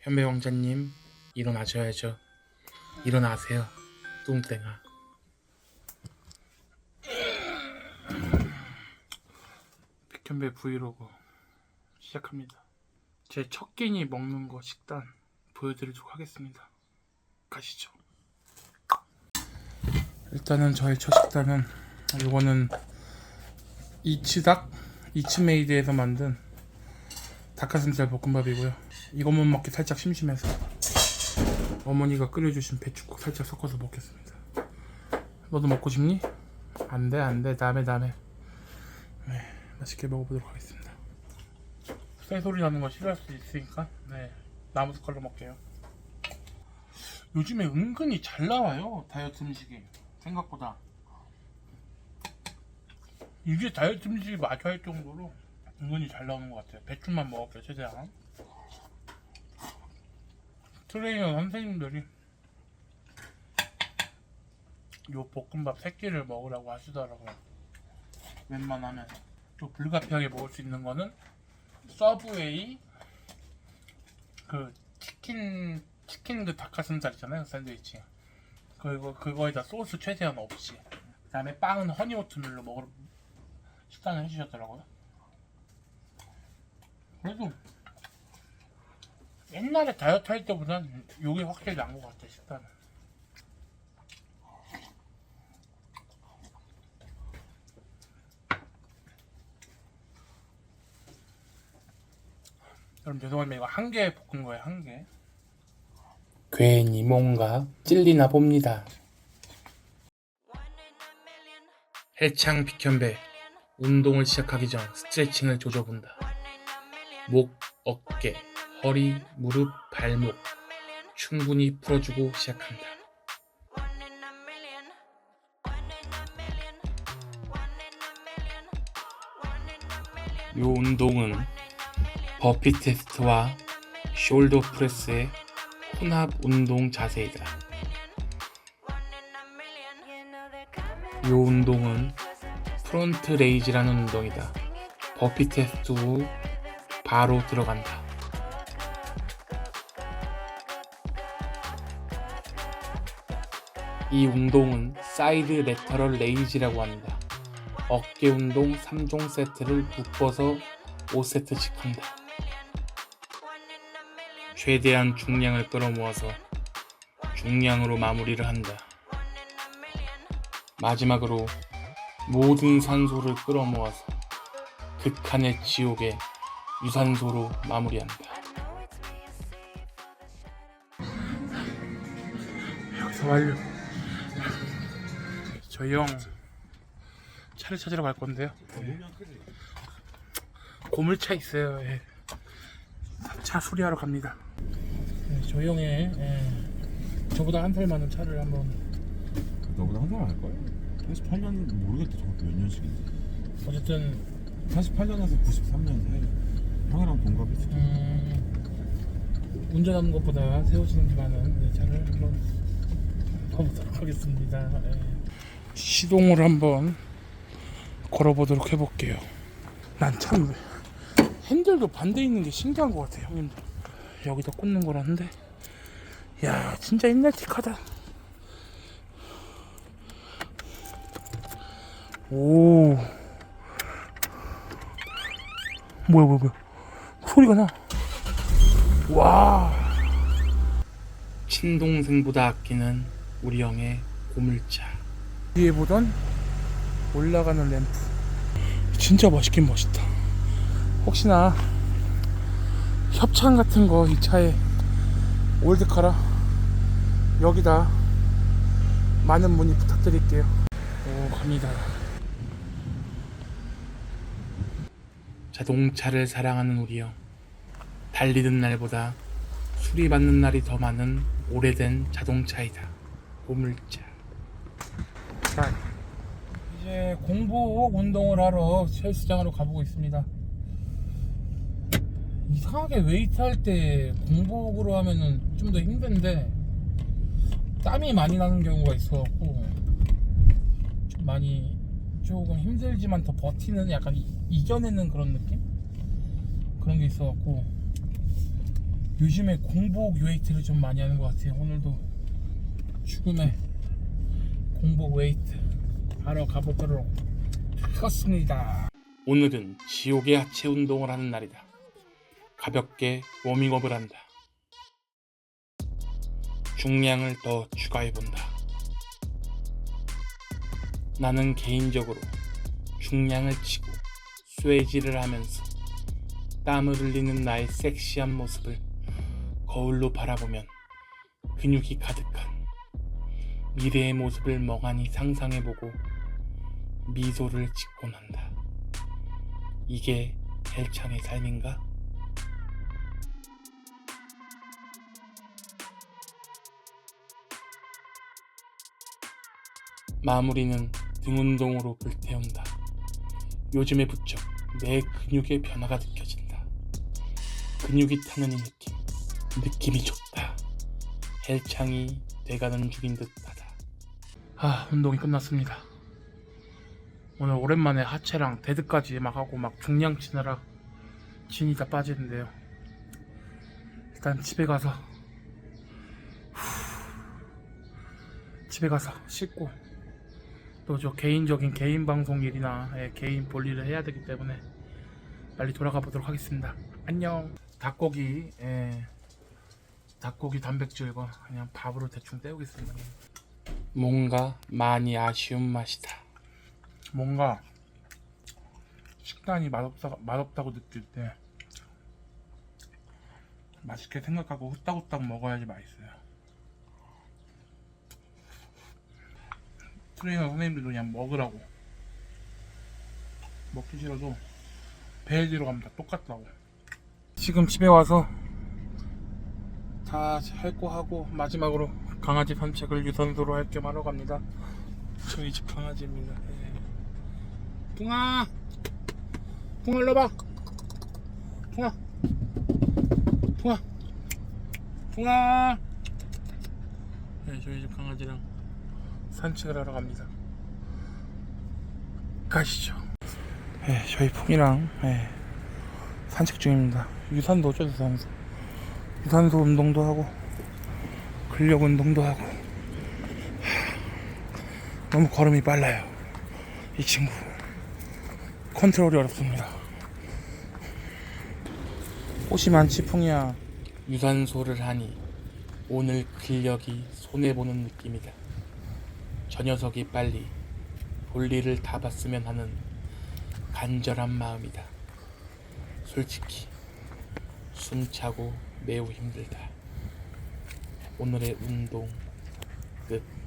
현배 왕자님 일어나셔야죠. 일어나세요. 뚱땡아. 백현배 브이로그 시작합니다. 제 첫 끼니 먹는 거 식단 보여드리도록 하겠습니다. 가시죠. 일단은 저의 첫 식단은 이거는 이츠닭 이츠메이드에서 만든 닭가슴살 볶음밥이고요. 이것만 먹기 살짝 심심해서 어머니가 끓여주신 배추국 살짝 섞어서 먹겠습니다. 너도 먹고 싶니? 안돼 안돼 다음에 다음에 네 맛있게 먹어보도록 하겠습니다. 쇠 소리 나는 거 싫어할 수 있으니까 네 나무 숟갈로 먹게요. 요즘에 은근히 잘 나와요 다이어트 음식이 생각보다 이게 다이어트 음식이 맞아 할 정도로 은근히 잘 나오는 것 같아요 배추만 먹을게요 최대한 트레이너 선생님들이 요 볶음밥 새끼를 먹으라고 하시더라고요. 웬만하면. 또 불가피하게 먹을 수 있는 거는 서브웨이 그 치킨 치킨 그 닭가슴살 있잖아요 샌드위치. 그거 그거에다 소스 최대한 없이. 그 다음에 빵은 허니오트밀로 먹으러 식단을 해주셨더라고요. 그래도 옛날에 다이어트 할 때보단 요게 확실히 나은 것 같아 식단은. 여러분 죄송합니다 이거 한 개 볶은 거예요 한 개. 괜히 뭔가 찔리나 봅니다. 해창 비현배 운동을 시작하기 전 스트레칭을 조져본다. 목, 어깨, 허리, 무릎, 발목 충분히 풀어주고 시작한다. 이 운동은 버피 테스트와 숄더 프레스의 혼합 운동 자세이다. 이 운동은 프론트 레이즈라는 운동이다. 버피 테스트 후 바로 들어간다. 이 운동은 사이드 레터럴 레이지라고 한다. 어깨 운동 3종 세트를 묶어서 5세트씩 한다. 최대한 중량을 끌어모아서 중량으로 마무리를 한다. 마지막으로 모든 산소를 끌어모아서 극한의 지옥에 유산소로 마무리한다. 여기서 완료. 저희 형 차를 찾으러 갈 건데요. 고물차 있어요. 예. 차 수리하러 갑니다. 네, 저희 형의 예, 저보다 한 살 많은 차를 한번 너보다 한 살 많을 거야. 88년 모르겠다 정확히 몇 년식인지. 어쨌든 88년에서 93년 사이. 형이랑 동갑이지. 음, 운전하는 것보다 세우시는 게 많은 네, 차를 한번 가보도록 하겠습니다. 예. 시동을 한번 걸어보도록 해볼게요. 난 참 핸들도 반대 있는 게 신기한 것 같아요, 형님들. 여기다 꽂는 거라는데, 야, 진짜 옛날 틱하다. 오, 뭐야, 뭐야, 뭐야. 소리가 나. 와. 친동생보다 아끼는 우리 형의 고물차. 뒤에 보던 올라가는 램프. 진짜 멋있긴 멋있다. 혹시나 협찬 같은 거 이 차에 올드카라 여기다 많은 문의 부탁드릴게요. 오 갑니다. 자동차를 사랑하는 우리 형. 달리는 날보다 수리받는 날이 더 많은 오래된 자동차이다. 보물차. 자, 이제 공복 운동을 하러 헬스장으로 가보고 있습니다. 이상하게 웨이트 할 때 공복으로 하면은 좀 더 힘든데 땀이 많이 나는 경우가 있어갖고 좀 많이 조금 힘들지만 더 버티는 약간 이- 이겨내는 그런 느낌? 그런 게 있어갖고 요즘에 공복 웨이트를 좀 많이 하는 것 같아요. 오늘도 죽음의 공복 웨이트 하러 가보도록 하겠습니다. 오늘은 지옥의 하체 운동을 하는 날이다. 가볍게 워밍업을 한다. 중량을 더 추가해본다. 나는 개인적으로 중량을 치고 쇠질을 하면서 땀을 흘리는 나의 섹시한 모습을 거울로 바라보면 근육이 가득한 미래의 모습을 멍하니 상상해보고 미소를 짓곤 한다. 이게 헬창의 삶인가? 마무리는 등 운동으로 불태운다. 요즘에 부쩍 내 근육의 변화가 느껴진다. 근육이 타는 이 느낌, 느낌이 좋다. 헬창이 돼가는 중인 듯하다. 아, 운동이 끝났습니다. 오늘 오랜만에 하체랑 데드까지 막 하고 막 중량 치느라 진이 다 빠지는데요. 일단 집에 가서 후, 집에 가서 씻고 또 저 개인적인 개인 방송 일이나 예, 개인 볼일을 해야 되기 때문에 빨리 돌아가 보도록 하겠습니다. 안녕. 닭고기, 예, 닭고기 단백질과 그냥 밥으로 대충 때우겠습니다. 뭔가 많이 아쉬운 맛이다. 뭔가 식단이 맛없다, 맛없다고 느낄 때 맛있게 생각하고 후딱후딱 먹어야지 맛있어요. 트레이너 선생님들도 그냥 먹으라고 먹기 싫어도 배에 들어가면 다 똑같다고 지금 집에 와서 다 할 거 하고 마지막으로 강아지 산책을 유선소로 할 겸 하러 갑니다. 저희 집 강아지입니다. 예. 붕아! 붕아 일로 봐. 붕아. 붕아. 붕아! 네, 저희 집 강아지랑 산책을 하러 갑니다. 가시죠. 네, 저희 풍이랑 네, 산책 중입니다. 유산도 하면서 유산소 운동도 하고 근력 운동도 하고 하, 너무 걸음이 빨라요. 이 친구 컨트롤이 어렵습니다. 꽃이 많지 풍이야. 유산소를 하니 오늘 근력이 손해 보는 느낌이다. 저 녀석이 빨리 볼일을 다 봤으면 하는 간절한 마음이다. 솔직히 숨차고 매우 힘들다. 오늘의 운동 끝.